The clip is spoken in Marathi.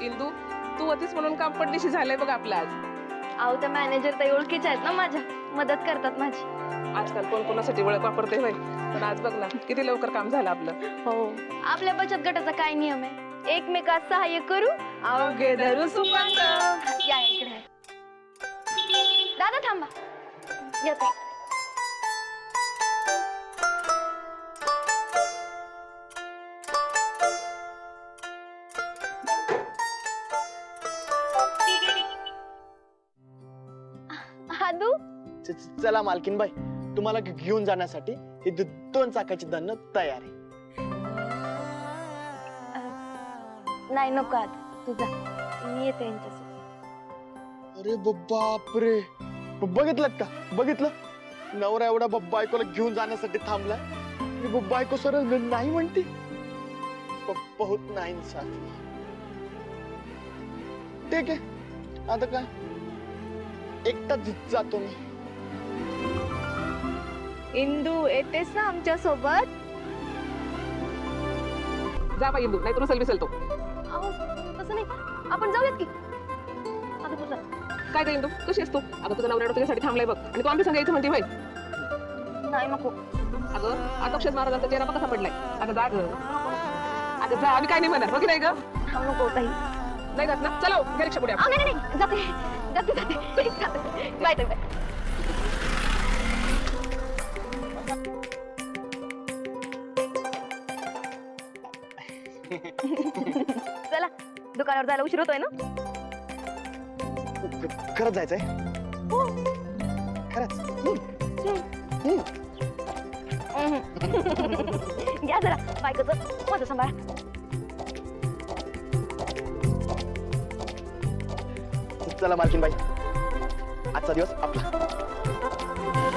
इंदू तू? होतीस म्हणून काम पडलीशी झालंय बघ आपलं आज. अहो त्या मॅनेजर ताई ओळखीच्या आहेत ना माझ्या. मदत करतात माझी. आजकाल कोण कोणासाठी ओळख वापरते होय पण आज बघ ना किती लवकर काम झालं आपलं. हो. आपल्या बचत गटाचा काय नियम आहे? एकमेकात सहाय्य करू अवघे धरू सुपंग या या इकडे. दादा थांबा. येते. च- च- चला मालकीन बाई तुम्हाला घे- घेऊन जाण्यासाठी ही दो- दोन चाकाची धन्न तयार आहे. नाही नको आता. तुझा मी येते यांच्यासोबत. अरे बापरे. बघितलं का? बघितलं? नवरा एवढा ब- बायकोला घेऊन जाण्यासाठी थांबलाय. आणि ब- बायको सरळ न- नाही म्हणते. ब- बहुत नाही इंसाफी ठीक आहे. आता काय? एकटाच जातो मी. इंदू येतेस ना आमच्यासोबत जा बाई इंदू नाही तर उचल बिचल तो तसं नाही. आपण जाऊयात की? आता काय काय इंदू? कशी असतो अगं तुझा नवरा तुझ्यासाठी थांबलाय बघ. आणि तू आमच्या संग यायचं म्हणते होय? नाही नको. अगं अक्षय महाराजांचा चेहरा बघा सापडलाय अगं जा गं. अगं जा. आम्ही काय नाही म्हणणार बघ नाही ग? थांब नको ताई. नाही जात ना. चला घे रिक्षा पुढे अहो, नाही नाही, नाही. जाते. जाते जाते. जाते. बाय ताई बाय. चला दुकानावर जायला उशीर होतोय ना? खरंच जायचंय? हो. खरंच? घ्या जरा बायकोचं. माझं सांभाळा. चला मालकीन पाहिजे आजचा दिवस आपला.